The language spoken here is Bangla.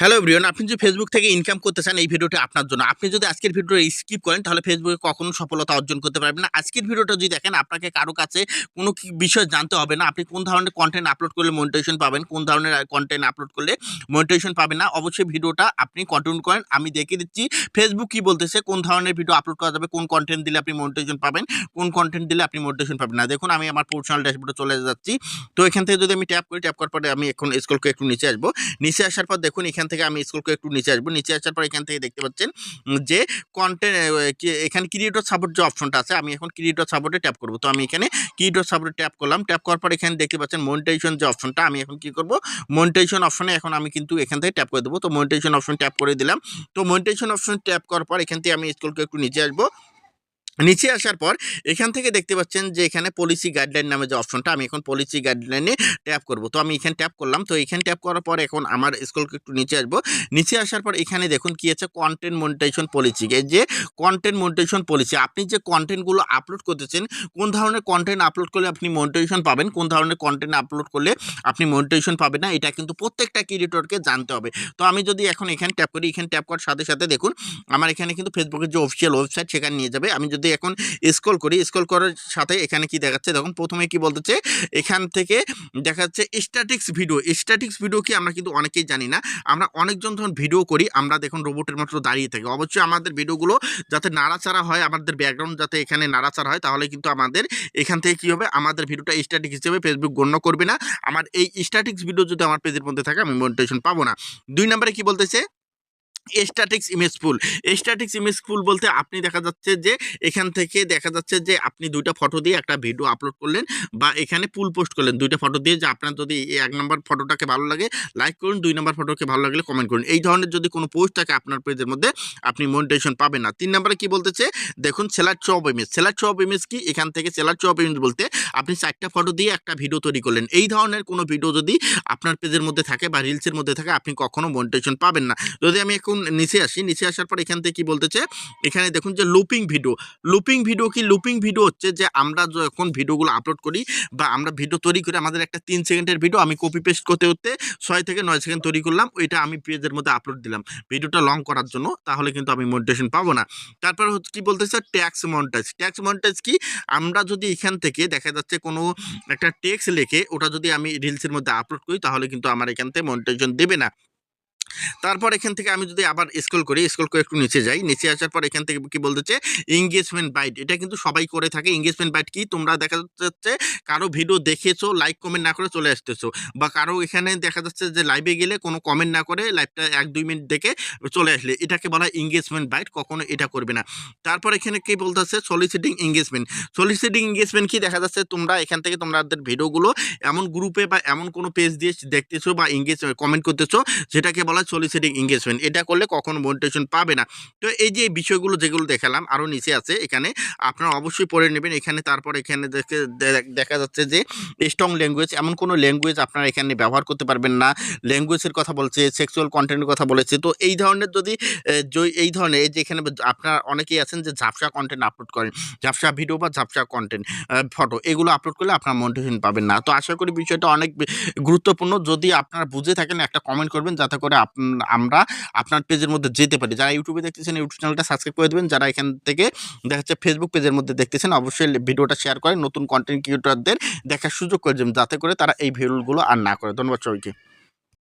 হ্যালো এভরিওয়ান আপনি যদি ফেসবুক থেকে ইনকাম করতে চান এই ভিডিওটা আপনার জন্য। আপনি যদি আজকের ভিডিওটা স্কিপ করেন, তাহলে ফেসবুকে কখনো সফলতা অর্জন করতে পারবেন না। আজকের ভিডিওটা যদি দেখেন, আপনাকে কারও কাছে কোনো বিষয় জানতে হবে না, আপনি কোন ধরনের কন্টেন্ট আপলোড করলে মনিটাইজেশন পাবেন, কোন ধরনের কন্টেন্ট আপলোড করলে মনিটাইজেশন পাবেন না, অবশ্যই ভিডিওটা আপনি কন্টিনিউ করেন। আমি দেখিয়ে দিচ্ছি ফেসবুক কি বলতেছে, কোন ধরনের ভিডিও আপলোড করা যাবে, কোন কন্টেন্ট দিলে আপনি মনিটাইজেশন পাবেন, কোন কন্টেন্ট দিলে আপনি মোটিভেশন পাবেন না। দেখুন, আমি আমার পার্সোনাল ড্যাশবোর্ডে চলে যাচ্ছি। তো এখান থেকে যদি আমি ট্যাপ করি ট্যাপ করার পরে আমি এখন স্কুলকে একটু নিচে আসব। নিচে আসার পর দেখুন, এখান থেকে আমি স্কুলকে একটু নিচে আসব। নিচে আসার পর এখান থেকে দেখতে পাচ্ছেন যে কন্টেন্ট এখানে ক্রিয়েটর সাপোর্ট যে অপশনটা আছে, আমি এখন ক্রিয়েটর সাপোর্টে ট্যাপ করব। তো আমি এখানে ক্রিয়েটর সাপোর্টে ট্যাপ করলাম। ট্যাপ করার পর এখানে দেখতে পাচ্ছেন মনিটাইজেশন যে অপশনটা আমি এখন কি করব? মনিটাইজেশন অপশনে এখন আমি কিন্তু এখান থেকে ট্যাপ করে দেবো। তো মনিটাইজেশন অপশন ট্যাপ করে দিলাম। তো মনিটাইজেশন অপশন ট্যাপ করার পর এখান থেকে আমি স্কুলকে একটু নিচে আসব। নিচে আসার পর এখান থেকে দেখতে পাচ্ছেন যে এখানে পলিসি গাইডলাইন নামে যে অপশনটা আমি এখন পলিসি গাইডলাইনে ট্যাপ করব। তো আমি এখানে ট্যাপ করলাম। তো এখানে ট্যাপ করার পর এখন আমার স্কুলকে একটু নিচে আসব। নিচে আসার পর এখানে দেখুন কি আছে কন্টেন্ট মনিটাইজেশন পলিসি যে কন্টেন্ট মনিটাইজেশন পলিসি আপনি যে কন্টেন্টগুলো আপলোড করতেছেন, কোন ধরনের কন্টেন্ট আপলোড করলে আপনি মনিটাইজেশন পাবেন, কোন ধরনের কন্টেন্ট আপলোড করলে আপনি মনিটাইজেশন পাবেন না, এটা কিন্তু প্রত্যেকটা ক্রিয়েটরকে জানতে হবে। তো আমি যদি এখন এখানে ট্যাপ করি, এখানে ট্যাপ করার সাথে সাথে দেখুন, আমার এখানে কিন্তু ফেসবুকের যে অফিসিয়াল ওয়েবসাইট সেখানে নিয়ে যাবে। আমি যদি এখন স্ক্রল করি স্ক্রল করার সাথে এখানে কি দেখাচ্ছে? দেখুন, প্রথমে কি বলতেছে, এখান থেকে দেখা যাচ্ছে স্ট্যাটিক্স ভিডিও স্ট্যাটিক্স ভিডিও কি আমরা কিন্তু অনেকেই জানি না। আমরা অনেকজন যখন ভিডিও করি, আমরা দেখুন রোবটের মাত্র দাঁড়িয়ে থাকি। অবশ্যই আমাদের ভিডিওগুলো যাতে নাড়াচাড়া হয়, আমাদের ব্যাকগ্রাউন্ড যাতে এখানে নাড়াচাড়া হয়, তাহলে কিন্তু আমাদের এখান থেকে কী হবে? আমাদের ভিডিওটা স্ট্যাটিক হিসেবে ফেসবুক গণ্য করবে না। আমার এই স্ট্যাটিক্স ভিডিও যদি আমার পেজের মধ্যে থাকে, আমি মনিটেশন পাবো না। দুই নম্বরে কি বলতেছে? Statics image full statics image full বলতে আপনি দেখা যাচ্ছে যে, এখান থেকে দেখা যাচ্ছে যে, আপনি দুইটা ফটো দিয়ে একটা ভিডিও আপলোড করলেন বা এখানে পুল পোস্ট করলেন। দুইটা ফটো দিয়ে যে আপনার যদি এক নম্বর ফটোটাকে ভালো লাগে লাইক করুন, দুই নম্বর ফটোকে ভালো লাগলে কমেন্ট করুন। এই ধরনের যদি কোনো পোস্ট থাকে আপনার পেজের মধ্যে, আপনি মনিটেশন পাবেন না। তিন নম্বরে কি বলতেছে? দেখুন seller chop image seller chop image কি? এখান থেকে সেলার চপ ইমেজ বলতে আপনি চারটা ফটো দিয়ে একটা ভিডিও তৈরি করলেন। এই ধরনের কোনো ভিডিও যদি আপনার পেজের মধ্যে থাকে বা রিলসের মধ্যে থাকে, আপনি কখনো মনিটেশন পাবেন না। যদি আমি এখন নিচে আসি। নিচে আসার পর এখান থেকে কি বলতেছে? এখানে দেখুন যে লুপিং ভিডিও লুপিং ভিডিও কি? লুপিং ভিডিও হচ্ছে যে আমরা যখন ভিডিওগুলো আপলোড করি বা আমরা ভিডিও তৈরি করে আমাদের একটা তিন সেকেন্ডের ভিডিও আমি কপি পেস্ট করতে করতে ছয় থেকে নয় সেকেন্ড তৈরি করলাম, ওইটা আমি পেজের মধ্যে আপলোড দিলাম। ভিডিওটা লং করার জন্য তাহলে কিন্তু আমি মনিটেশন পাবো না। তারপর হচ্ছে কি বলতেছে? ট্যাক্স মনিটাইজ ট্যাক্স মনিটাইজ কি? আমরা যদি এখান থেকে দেখা যাচ্ছে কোনো একটা টেক্স লেখে ওটা যদি আমি রিলসের মধ্যে আপলোড করি তাহলে কিন্তু আমার এখান থেকে মনিটাইজেশন দেবে না। তারপর এখান থেকে আমি যদি আবার স্ক্রল করি স্কুল করে একটু নিচে যাই, নিচে আসার পর এখান থেকে কি বলতেছে এঙ্গেজমেন্ট বাইট এটা কিন্তু সবাই করে থাকে। এঙ্গেজমেন্ট বাইট কি? তোমরা দেখা যাচ্ছে কারও ভিডিও দেখেছ লাইক কমেন্ট না করে চলে আসতেছো বা কারও এখানে দেখা যাচ্ছে যে লাইভে গেলে কোনো কমেন্ট না করে লাইভটা এক, দুই মিনিট দেখে চলে আসলে। এটাকে বলা হয় এঙ্গেজমেন্ট বাইট কখনো এটা করবে না। তারপর এখানে কি বলতেছে সলিসিটিং এঙ্গেজমেন্ট সলিসিটিং এঙ্গেজমেন্ট কি? দেখা যাচ্ছে তোমরা এখান থেকে তোমাদের ভিডিওগুলো এমন গ্রুপে বা এমন কোনো পেজ দিয়ে দেখতেছো বা এঙ্গেজ কমেন্ট করতেছো যেটাকে বলা হয় সলিসিটিং এঙ্গেজমেন্ট এটা করলে কখনো মনিটেশন পাবে না। তো এই যে বিষয়গুলো যেগুলো দেখালাম আরও নিচে আছে, এখানে আপনারা অবশ্যই পড়ে নেবেন। এখানে তারপর এখানে দেখে দেখা যাচ্ছে যে স্ট্রং ল্যাঙ্গুয়েজ এমন কোনো ল্যাঙ্গুয়েজ আপনারা এখানে ব্যবহার করতে পারবেন না। ল্যাঙ্গুয়েজের কথা বলছে সেক্সুয়াল কন্টেন্টের কথা বলেছে। তো এই ধরনের যদি এই ধরনের, এই যে এখানে আপনারা অনেকেই আছেন যে ঝাপসা কন্টেন্ট আপলোড করেন, ঝাপসা ভিডিও বা ঝাপসা কন্টেন্ট ফটো এগুলো আপলোড করলে আপনার মনিটেশন পাবেন না। তো আশা করি বিষয়টা অনেক গুরুত্বপূর্ণ। যদি আপনারা বুঝে থাকেন, একটা কমেন্ট করবেন, যাতে করে আমরা আপনার পেজের মধ্যে যেতে পারি। যারা ইউটিউবে দেখতেছেন, ইউটিউব চ্যানেলটা সাবস্ক্রাইব করে দেবেন। যারা এখান থেকে দেখা যাচ্ছে ফেসবুক পেজের মধ্যে দেখতেছেন, অবশ্যই ভিডিওটা শেয়ার করেন নতুন কন্টেন্ট ক্রিয়েটরদের দেখার সুযোগ করে দেবেন। যাতে করে তারা এই ভিডিওগুলো আর না করে। ধন্যবাদ সবাইকে।